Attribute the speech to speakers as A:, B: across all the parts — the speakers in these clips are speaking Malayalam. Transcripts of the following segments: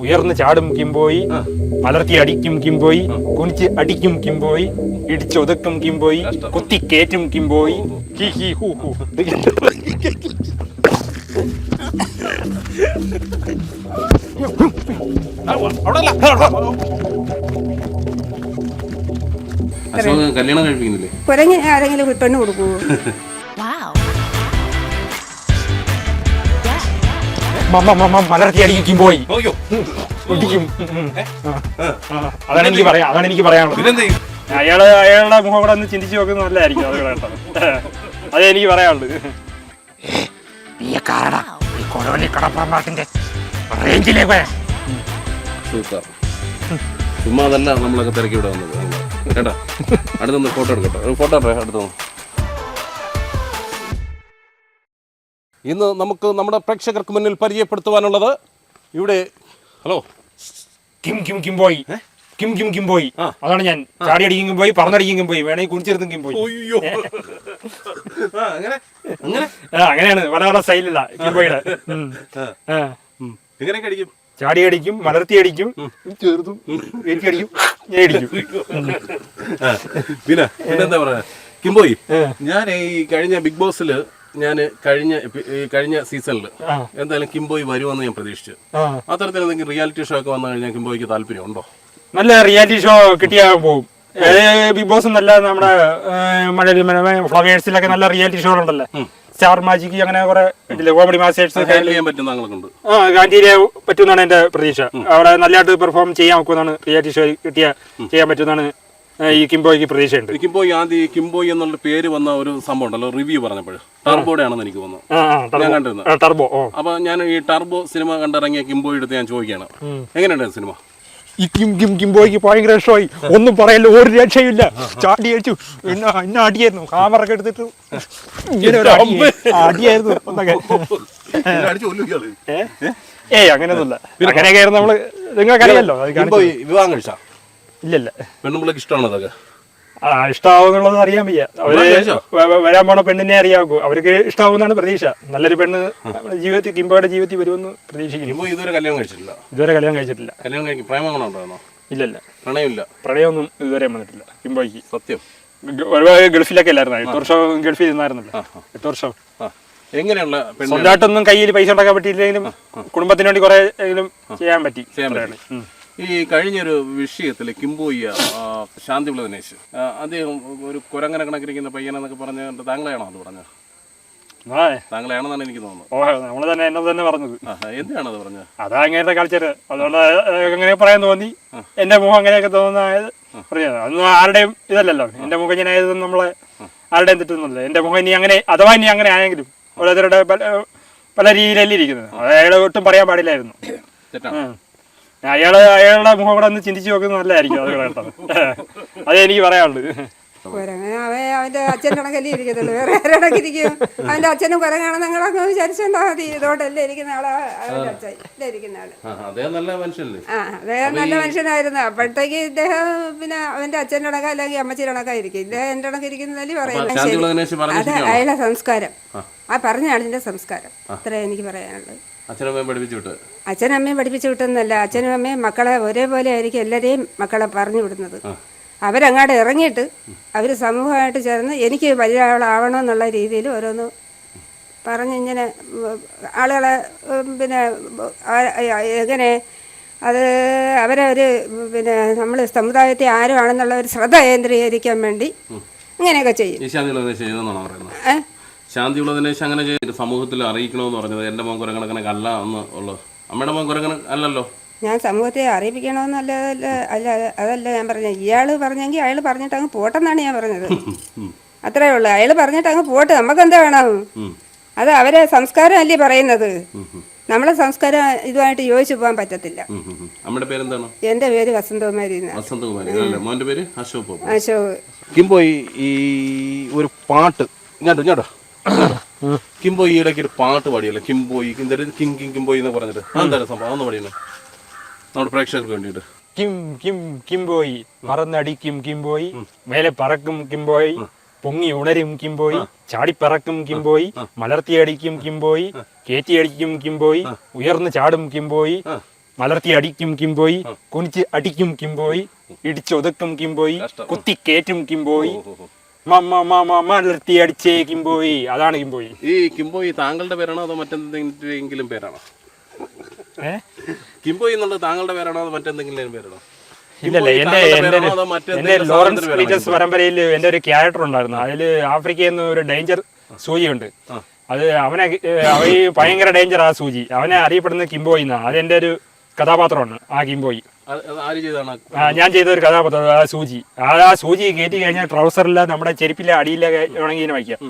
A: ഉയർന്നു ചാടും കിംബോയി മലർത്തി അടിക്കും കിംബോയി കുനിച്ച് അടിക്കും കിംബോയി ഇടിച്ചൊതുക്കും കിംബോയി കുത്തി കേറ്റും കിംബോയി. ഹി ഹി ഹു ഹു.
B: കല്യാണം കഴിപ്പിക്കുന്നില്ലേ?
C: കുരങ്ങി ആരെങ്കിലും പെണ്ണ് കൊടുക്കുവോ?
A: മലർത്തി അടിക്കും. ആ, ആ, അതാണ് എനിക്ക് പറയാം അതാണ് എനിക്ക് പറയാനുള്ളത്? അയാൾ അയാളുടെ മുഖം കൂടെ ഒന്ന് ചിന്തിച്ചു നോക്കുന്നത് നല്ലതായിരിക്കും അത് കേട്ടോ. അതേ എനിക്ക് പറയാനുള്ളത്. ഈ കൊലോനി കടപ്പാമ്പാട്ടിന്റെ റേഞ്ചിലേക്ക് വരാം.
B: സൂപ്പർ. ചുമ്മാ അതല്ല നമ്മളൊക്കെ തിരക്കി ഇവിടെ വന്നത്. കേട്ടാ? അടുത്തൊന്ന് ഫോട്ടോ എടുക്കട്ടോ. ഒരു ഫോട്ടോ എടുത്തേ? ഇന്ന് നമുക്ക് നമ്മുടെ പ്രേക്ഷകർക്ക് മുന്നിൽ പരിചയപ്പെടുത്തുവാനുള്ളത് ഇവിടെ ഹലോ.
A: കിം കിം കിം പോയി. കിം കിം കിം പോയി. അതാണ് ഞാൻ. ചാടിയടിക്കും പോയി പറന്നടിക്കും പോയി. വേണമെങ്കിൽ കുടിച്ചെടുത്തും കിം പോയി.
B: അയ്യോ. അങ്ങനെ? അങ്ങനെ?
A: അങ്ങനെയാണ്. പല പല സ്റ്റൈലില്ല കിം പോയിയുടെ.
B: കഴിക്കും
A: ചാടി അടിക്കും മലർത്തി അടിക്കും. ചേർത്തും അടിക്കും ഞാൻ അടിക്കും.
B: പിന്നെ പിന്നെന്താ പറയാ? കിംബോയി. ഞാൻ ഈ കഴിഞ്ഞ ബിഗ് ബോസിൽ ഞാൻ കഴിഞ്ഞ കഴിഞ്ഞ സീസണിൽ എന്തായാലും കിംബോയ് വരുമെന്ന് ഞാൻ പ്രതീക്ഷിച്ചു. അത്തരത്തിൽ എന്തെങ്കിലും റിയാലിറ്റി ഷോ ഒക്കെ വന്നു കഴിഞ്ഞാൽ കിംബോയ്ക്ക് താല്പര്യം ഉണ്ടോ
A: നല്ല റിയാലിറ്റി ഷോ കിട്ടിയാ പോകും ബിഗ് ബോസ് നല്ല നമ്മുടെ മഴയിൽ ഫ്ലവേഴ്സിലൊക്കെ നല്ല റിയാലിറ്റി ഷോ ഉണ്ടല്ലേ? സ്റ്റാർ മാജിക് അങ്ങനെ കുറെ കോമഡി മാസ്റ്റേഴ്സ്
B: ഹാൻഡിൽ ചെയ്യാൻ പറ്റും
A: ആ ഗാന്ധിയിലെ പറ്റുമെന്നാണ് എന്റെ പ്രതീക്ഷ. അവിടെ നല്ലതായിട്ട് പെർഫോം ചെയ്യാൻ നോക്കുമെന്നാണ് റിയാലിറ്റി ഷോ കിട്ടിയ ചെയ്യാൻ പറ്റുമെന്നാണ് ഏ, ഈ കിംബോയ്ക്ക് പ്രതീക്ഷയുണ്ട്.
B: കിംബോയ് ആദ്യം ഈ കിംബോയ് എന്നുള്ള പേര് വന്ന ഒരു സംഭവം ഉണ്ടല്ലോ റിവ്യൂ പറഞ്ഞപ്പോൾ ടർബോയുടെ ആണെന്ന് എനിക്ക് തോന്നുന്നു. ഞാൻ
A: ടർബോ.
B: കണ്ടിരുന്നു. അപ്പൊ ഞാൻ ഈ ടർബോ സിനിമ കണ്ടിറങ്ങിയ കിംബോയ് എടുത്ത് ഞാൻ ചോദിക്കുകയാണ്. എങ്ങനെയുണ്ട് സിനിമ?
A: ഈ കിം കിം കിംബോയ്ക്ക് ഭയങ്കര ഇഷ്ടമായി. ഒന്നും പറയല്ല ഒരു രക്ഷയില്ല ചാടി അടിച്ചു. ഇന്ന അടിയായിരുന്നു. എടുത്തിട്ട് ഇങ്ങനെ ഒരു അടി. ആ, അടിയായിരുന്നു? ഏയ് അങ്ങനെയൊന്നുമില്ല. അങ്ങനെയൊക്കെ ആയിരുന്നു നമ്മൾ നിങ്ങൾക്ക് അറിയാലോ
B: വിവാഹം കഴിച്ച?
A: ഇല്ലല്ല.
B: പെണ്ണുമ്പിള്ളക്ക് ഇഷ്ടമാണോ അതൊക്കെ?
A: ആ ഇഷ്ടാവുന്നുള്ളത് അറിയാൻ വയ്യ. അവർ വരാൻ പോണ പെണ്ണിനെ അറിയാവൂ. അവർക്ക് ഇഷ്ടാവുന്നതാണ് പ്രതീക്ഷ. നല്ലൊരു പെണ്ണ് ജീവിതത്തിൽ കിംബോയുടെ ജീവിതത്തിൽ വരുമെന്ന് പ്രതീക്ഷിക്കുന്നു.
B: ഇതുവരെ കല്യാണം കഴിച്ചിട്ടില്ല.
A: ഇതുവരെ കല്യാണം കഴിച്ചിട്ടില്ല.
B: കല്യാണം കഴിക്കും പ്രേമങ്ങളോ ഉണ്ടായിരുന്നോ?
A: ഇല്ലല്ല.
B: പ്രണയമില്ല.
A: പ്രണയമൊന്നും ഇതുവരെ വന്നിട്ടില്ല കിംബോയ്ക്ക്.
B: സത്യം.
A: ഗൾഫിലൊക്കെ അല്ലായിരുന്നു? എട്ട് വർഷം ഗൾഫിൽ നിന്നായിരുന്നല്ലോ എട്ട് വർഷം.
B: എങ്ങനെയുള്ള
A: സ്വന്തമായിട്ടൊന്നും കയ്യിൽ പൈസ ഉണ്ടാക്കാൻ പറ്റിയില്ലെങ്കിലും കുടുംബത്തിന് വേണ്ടി കുറെ ചെയ്യാൻ പറ്റി.
B: ചെയ്യാൻ. പറ്റി. ഈ കഴിഞ്ഞൊരു വിഷയത്തിൽ കിംബോയ്യ ശാന്തിവിള ദിനേശ് അദ്ദേഹം ഒരു കുരങ്ങനെ കണക്കിരിക്കുന്ന പയ്യനെന്നൊക്കെ പറഞ്ഞ താങ്കളെയാണോ അത് പറഞ്ഞത്? താങ്കളെയാണെന്നാണ് എനിക്ക് തോന്നുന്നത്.
A: ഓ നമ്മൾ തന്നെ എന്നെ തന്നെ പറഞ്ഞത്.
B: എന്തിനാണ് അത് പറഞ്ഞത്?
A: അതാ അങ്ങനത്തെ കൾച്ചർ അതുകൊണ്ട് അങ്ങനെ പറയാൻ തോന്നി. എന്റെ മുഖം അങ്ങനെയൊക്കെ തോന്നുന്നത് പറയാ അതൊന്നും ആരുടെയും ഇതല്ലല്ലോ. എന്റെ മുഖം ഇങ്ങനെ ആയത് നമ്മളെ ആരുടെയും തെറ്റൊന്നുമില്ല. എന്റെ മുഖം ഇനി അങ്ങനെ അഥവാ ഇനി അങ്ങനെ ആയെങ്കിലും ഓരോരുത്തരുടെ പല പല രീതിയിലല്ലേ ഇരിക്കുന്നത്. അയാളെ ഒട്ടും പറയാൻ പാടില്ലായിരുന്നു.
B: തെറ്റാണ്.
A: അയാൾ അയാളുടെ മുഖം കൂടെ ഒന്ന് ചിന്തിച്ചു നോക്കുന്നത് നല്ലതായിരിക്കും അത് കേട്ടത് അതേ എനിക്ക് പറയാനുള്ളത്.
C: കുരങ്ങൻ അവൻ അവന്റെ അച്ഛന്റെ കണക്കല്ലേ ഇരിക്കത്തുള്ളൂ. വേറെ ആരുടെ ഇരിക്കും? അവന്റെ അച്ഛനും കുരങ്ങാണെന്ന് മതി. ഇതോട്ടല്ലേ ഇരിക്കുന്ന ആളാ അവന്റെ അച്ഛൻ ഇരിക്കുന്ന ആൾ.
B: ആ അദ്ദേഹം നല്ല
C: മനുഷ്യനായിരുന്നു. അപ്പോഴത്തേക്ക് ഇദ്ദേഹം പിന്നെ അവന്റെ അച്ഛന്റെ അല്ലെങ്കിൽ അമ്മച്ചിയുടെ ഇരിക്കും. ഇദ്ദേഹം എന്റെ ഇരിക്കുന്നതല്ലേ
B: പറയുന്നത്?
C: അത് അയാളെ സംസ്കാരം. ആ. പറഞ്ഞ ആളിന്റെ സംസ്കാരം. അത്രേ എനിക്ക് പറയാനുള്ളത്
B: അച്ഛനമ്മയും പഠിപ്പിച്ചു വിട്ട്?
C: അച്ഛനും അമ്മയും പഠിപ്പിച്ചു വിട്ടെന്നല്ല. അച്ഛനും അമ്മയും മക്കളെ ഒരേപോലെ ആയിരിക്കും എല്ലാവരെയും മക്കളെ പറഞ്ഞു വിടുന്നത്. അവരങ്ങാട് ഇറങ്ങിയിട്ട് അവർ സമൂഹമായിട്ട് ചേർന്ന് എനിക്ക് വലിയ ആളാവണമെന്നുള്ള രീതിയിൽ ഓരോന്ന് പറഞ്ഞ് ഇങ്ങനെ ആളുകളെ പിന്നെ എങ്ങനെ അത് അവരെ ഒരു പിന്നെ നമ്മൾ സമുദായത്തെ ആരുമാണെന്നുള്ള ഒരു ശ്രദ്ധ കേന്ദ്രീകരിക്കാൻ വേണ്ടി അങ്ങനെയൊക്കെ ചെയ്യും.
B: ഈ ശാന്തിവിള ദിനേശ് അങ്ങനെ ചെയ്ത് സമൂഹത്തിൽ അറിയിക്കണമെന്ന് പറഞ്ഞത് എന്റെ മോൻ കുരങ്ങണക്കണക്ക് അല്ല എന്ന് ഉള്ളത്. അമ്മയുടെ മോൻ കുരങ്ങന അല്ലല്ലോ?
C: ഞാൻ സമൂഹത്തെ അറിയിപ്പിക്കണമെന്നല്ല അല്ല അതല്ല ഞാൻ പറഞ്ഞത്. ഇയാൾ പറഞ്ഞെങ്കിൽ അയാൾ പറഞ്ഞിട്ട് അങ്ങ് പോട്ടെന്നാണ് ഞാൻ പറഞ്ഞത്. അത്രേ ഉള്ളു. അയാൾ പറഞ്ഞിട്ട് അങ്ങ് പോട്ട്. നമുക്ക് എന്താ വേണം അത് അവരെ സംസ്കാരം അല്ലേ പറയുന്നത് നമ്മളെ സംസ്കാരം ഇതുമായിട്ട് യോജിച്ചു പോകാൻ പറ്റത്തില്ല.
B: നമ്മുടെ. പേരെന്താണ്?
C: എന്റെ പേര് വസന്തകുമാരി
B: പേര്? അശോക്
C: അശോക്.
B: കിംബോയ് ഈ ഒരു പാട്ട്. ഇങ്ങോട്ട് ഇങ്ങോട്ടോ. കിംബോയ് ഈ ഇടയ്ക്ക് ഒരു പാട്ട് പാടിയല്ലോ. കിംബോയി കിം കിം കിംബോയി എന്ന് പറഞ്ഞിട്ട്. എന്താണ് സംഭവം? ഒന്ന് പാടിയല്ലോ നമ്മുടെ പ്രേക്ഷകർക്ക് വേണ്ടിയിട്ട്.
A: കിം കിം കിംബോയി. മറന്നടിക്കും കിംബോയി. മേലെ പറക്കും കിംബോയി. പൊങ്ങി ഉണരും കിംബോയി. ചാടിപ്പറക്കും കിംബോയി. മലർത്തിയടിക്കും കിംബോയി. കേറ്റി അടിക്കും കിംബോയി. ഉയർന്നു ചാടും കിംബോയി. മലർത്തി അടിക്കും കിംബോയി. കുനിച്ച് അടിക്കും കിംബോയി. ഇടിച്ചൊതുക്കും കിംബോയി. കുത്തി കേറ്റും കിംബോയി. മലർത്തി അടിച്ചേ കിംബോയി. അതാണ് കിംബോയി.
B: ഈ കിംബോയി താങ്കളുടെ പേരാണോ അതോ മറ്റെന്തെങ്കിലും പേരാണോ? കിംബോയി എന്നുള്ളത് താങ്കളുടെ പേരാണോ അതോ മറ്റെന്തെങ്കിലും പേരാണോ?
A: ഇല്ലല്ല എന്റെ എന്റെ ലോറൻസ്
B: ഫീച്ചേഴ്സ്
A: പരമ്പരയിൽ എന്റെ ഒരു ക്യാരക്ടർ ഉണ്ടായിരുന്നു. അതിൽ ആഫ്രിക്കയിൽ നിന്ന് ഒരു ഡേഞ്ചർ സൂചിയുണ്ട് അത് അവനെ അവ ഭയങ്കര ഡേഞ്ചർ ആ സൂചി. അവനെ അറിയപ്പെടുന്നത് കിംബോയിന്നാണ് അതെന്റെ അത് എന്റെ ഒരു കഥാപാത്രമാണ് ആ കിംബോയി ഞാൻ ചെയ്ത ഒരു കഥാപാത്രം ആ സൂചി. ആ ആ സൂചി കയറ്റി കഴിഞ്ഞാൽ ട്രൗസറില്ല നമ്മുടെ ചെരുപ്പില്ല അടിയില്ല വേണമെങ്കിൽ ഇങ്ങനെ വയ്ക്കാം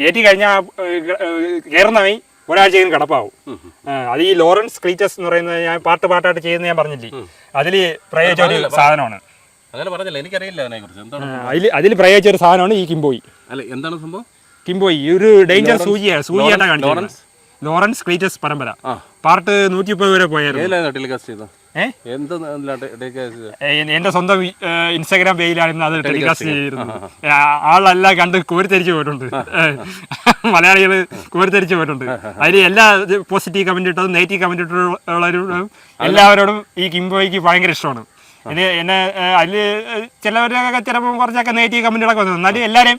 A: കയറ്റി കഴിഞ്ഞാൽ കയറുന്നവൻ ഒരാഴ്ച കഴിഞ്ഞ് കിടപ്പാവും. അത് ഈ ലോറൻസ് ക്രീച്ചേഴ്സ് എന്ന് പറയുന്നത് ഞാൻ പാട്ട് പാട്ടായിട്ട് ചെയ്യുന്ന ഞാൻ പറഞ്ഞില്ലേ? അതിൽ പ്രയോഗിച്ച ഒരു സാധനമാണ്. അതിൽ അതിൽ പ്രയോഗിച്ച ഒരു സാധനമാണ് ഈ കിംബോയി.
B: അല്ല എന്താണ് സംഭവം?
A: കിംബോയി ഒരു ഡേഞ്ചർ സൂചിയാണ് സൂചിയായിട്ടാണ് കാണിച്ചത്
B: ലോറൻസ്?
A: ക്ലീറ്റസ് പരമ്പര. പാർട്ട് നൂറ്റി മുപ്പത് വരെ പോയായിരുന്നു.
B: ടെലികാസ്റ്റ് ചെയ്തത്?
A: എന്റെ സ്വന്തം ഇൻസ്റ്റാഗ്രാം പേജിലാണ് അത് ടെലികാസ്റ്റ് ചെയ്തിരുന്നത്. ആളല്ല കണ്ട് കോരിത്തരിച്ചു പോയിട്ടുണ്ട്. മലയാളികൾ കോരിത്തരിച്ചു പോയിട്ടുണ്ട്. അതിൽ എല്ലാ പോസിറ്റീവ് കമന്റ് ഇട്ടതും നെഗറ്റീവ് കമന്റ് ഇട്ടുള്ളവരോടും എല്ലാവരോടും ഈ കിംബോയ്ക്ക് ഭയങ്കര ഇഷ്ടമാണ്. എന്നെ അതിൽ ചിലവരൊക്കെ ചിലപ്പോൾ കുറച്ചൊക്കെ നെഗറ്റീവ് കമന്റുകളൊക്കെ വന്നു എന്നാലും എല്ലാവരും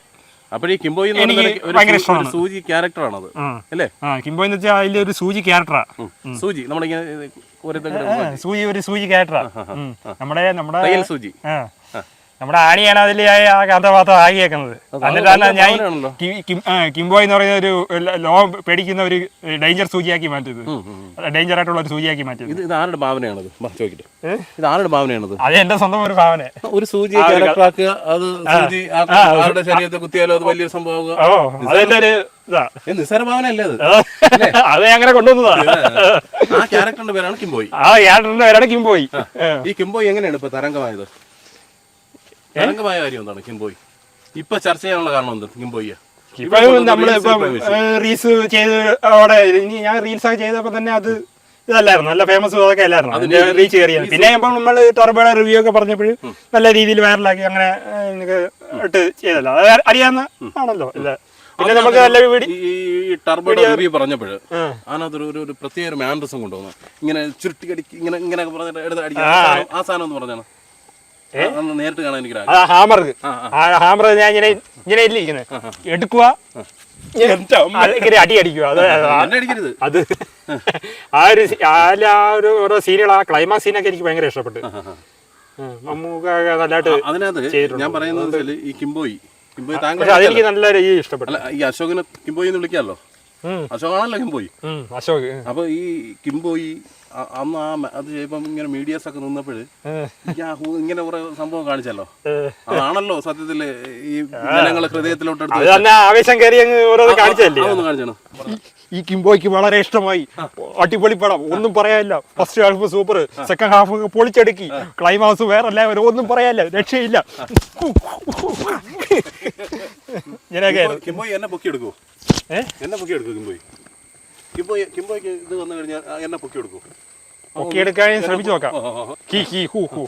B: അപ്പോൾ ഈ കിംബോയി
A: ഭയങ്കര ഇഷ്ടമാണ്.
B: സൂചി ക്യാരക്ടറാണത്.
A: ആ.
B: അല്ലേ?
A: കിംബോയ് എന്ന് വെച്ചാൽ അതിലൊരു സൂചി ക്യാരക്ടറാ.
B: സൂചി. നമ്മളിങ്ങനെ
A: സൂചി ഒരു സൂചി ക്യാരക്ടറാ. നമ്മുടെ നമ്മുടെ
B: സൂചി.
A: നമ്മുടെ ആണിയാണ് അതിൽ ആ കഥാപാത്രം ആകിയേക്കുന്നത്. എന്നിട്ടാണ് ഞാൻ കിംബോയ് എന്ന് പറയുന്ന ഒരു ലോ പേടിക്കുന്ന ഒരു ഡേഞ്ചർ സൂചിയാക്കി മാറ്റിയത്. ഡേഞ്ചർ ആയിട്ടുള്ള ഒരു സൂചിയാക്കി മാറ്റിയത്.
B: ഇത് ആരുടെ ഭാവനയാണത്? ചോദിക്കട്ടെ. ഇത് ആരുടെ ഭാവനയാണത്?
A: അത് എന്റെ സ്വന്തം ഒരു ഭാവന.
B: ഒരു സൂചി അത് സൂചി ആരുടെ ശരീരത്തെ കുത്തിയാലോ അത് വലിയൊരു സംഭവമാകുക
A: ഓ അതെന്റെ ഒരു ഇതാ.
B: നിസ്സാര ഭാവന അല്ലേ? അത്
A: അത് അങ്ങനെ കൊണ്ടുവന്നതാ.
B: ആ ക്യാരക്ടറിന്റെ പേരാണ് കിംബോയ്.
A: ആ ക്യാരക്ടറിന്റെ പേരാണ് കിംബോയ്.
B: ഈ കിംബോയ് എങ്ങനെയാണ് ഇപ്പൊ തരംഗമായത്? തരംഗമായ കാര്യം എന്താണ് കിംബോയ്? ഇപ്പൊ ചർച്ച ചെയ്യാനുള്ള കാരണം എന്താ? കിംബോയ്യ
A: ഇപ്പൊ നമ്മൾ ഇപ്പം റീൽസ് ചെയ്ത് അവിടെ ഇനി ഞാൻ റീൽസ് ഒക്കെ ചെയ്തപ്പോ തന്നെ അത് ഇതല്ലായിരുന്നു. നല്ല ഫേമസ് അതൊക്കെ അല്ലായിരുന്നു. അതിന്റെ റീച്ച് കയറിയത് പിന്നെ ഇപ്പം നമ്മൾ ടർബോയുടെ റിവ്യൂ ഒക്കെ പറഞ്ഞപ്പോൾ നല്ല രീതിയിൽ വൈറലാക്കി അങ്ങനെ ഇട്ട് ചെയ്തല്ലോ. അത് അറിയാവുന്ന ആണല്ലോ ഇല്ല. പിന്നെ നമുക്ക് നല്ല
B: ഈ ഈ റിവ്യൂ പറഞ്ഞപ്പോൾ അതിനകത്ത് ഒരു- പ്രത്യേക ഒരു മാൻഡ്രസം കൊണ്ടുവന്നു. ഇങ്ങനെ ചുരുട്ടി അടിക്ക് ഇങ്ങനെ ഇങ്ങനെ പറഞ്ഞിട്ട് എടുത്ത് അടിക്കുക ആ സാധനം- എന്ന് പറഞ്ഞാണ്. നേരിട്ട് കാണാൻ എനിക്ക്
A: ആ ഹാമർ. ആ ഹാമർ ഞാൻ ഇങ്ങനെ ഇങ്ങനെ ഇല്ല ഇരിക്കുന്നത് എടുക്കുക. ഇങ്ങനെ അടി അടിക്കുക. അത് അത്. ആ ഒരു ആ ഒരു ഓരോ സീനുകൾ ആ ക്ലൈമാക്സ് സീനൊക്കെ എനിക്ക് ഭയങ്കര ഇഷ്ടപ്പെട്ടു. മമ്മൂക്ക നല്ലതായിട്ട്
B: അതിനകത്ത് ഞാൻ പറയുന്നത് ഈ കിംബോയി. കിംബോയി താങ്കൾ
A: അതെനിക്ക് നല്ല രീതി ഇഷ്ടപ്പെട്ടു.
B: ഈ അശോകനെ കിംബോയി എന്ന് വിളിക്കാമല്ലോ. അശോകാണല്ലോ കിംബോയി.
A: അശോക്
B: അപ്പൊ ഈ കിംബോയി അന്ന് ആ അത് ഇപ്പം ഇങ്ങനെ മീഡിയസ് ഒക്കെ നിന്നപ്പോൾ. ഇങ്ങനെ കുറെ സംഭവം കാണിച്ചല്ലോ. അതാണല്ലോ സത്യത്തിൽ ഈ ജനങ്ങളെ ഹൃദയത്തിലോട്ട്
A: ആവേശം കയറി കാണിച്ചല്ലേ ഈ കിംബോയ്ക്ക് വളരെ ഇഷ്ടമായി. അടിപൊളി പടം. ഒന്നും പറയാനില്ല. First half super second half പൊളിച്ചടുക്കി. Climax വേറെ എല്ലാവരും ഒന്നും പറയാനില്ല. രക്ഷയില്ല. ഇങ്ങനെയൊക്കെ
B: കിംബോയി എന്നെ പൊക്കി എടുക്കൂ.
A: ഏ?
B: എന്നെ പൊക്കി എടുക്കൂ കിംബോയി. കിംബോയ് കിംബോയ്ക്ക് ഇത് വന്നു കഴിഞ്ഞാൽ എന്നെ പൊക്കി എടുക്കൂ.
A: ഒക്കെ എടുക്കാൻ ശ്രമിച്ചു നോക്കാം.
B: കി കി.
A: ഹി ഹി ഹു ഹു.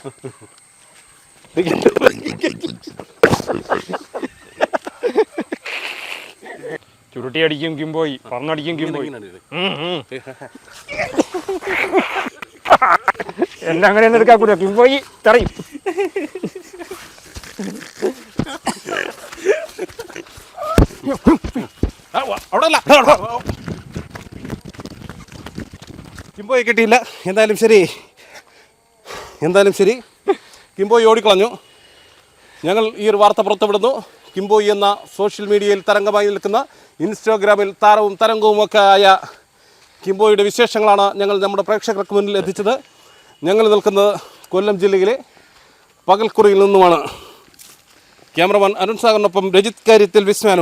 A: ചുരുട്ടി അടിക്കും കിംബോയി പറന്നടിക്കും കിംബോയി. എന്നെ അങ്ങനെയൊന്നും എടുക്കാൻ കൂടിയ കിംബോയി തറയും.
B: ആ, വ- അവിടെ. അല്ല. കിംബോയി കിട്ടിയില്ല. എന്തായാലും ശരി. എന്തായാലും ശരി. കിംബോയി ഓടിക്കളഞ്ഞു. ഞങ്ങൾ ഈ ഒരു വാർത്ത പുറത്തുവിടുന്നു. കിംബോയി എന്ന സോഷ്യൽ മീഡിയയിൽ തരംഗമായി നിൽക്കുന്ന ഇൻസ്റ്റാഗ്രാമിൽ താരവും തരംഗവും ഒക്കെ ആയ കിംബോയുടെ വിശേഷങ്ങളാണ് ഞങ്ങൾ നമ്മുടെ പ്രേക്ഷകർക്ക് മുന്നിൽ എത്തിച്ചത്. ഞങ്ങൾ നിൽക്കുന്നത് കൊല്ലം ജില്ലയിലെ പകൽക്കുറിയിൽ നിന്നുമാണ്. ക്യാമറമാൻ അരുൺ സാഗറിനൊപ്പം രജിത് കാര്യത്തിൽ വിസ്മാനു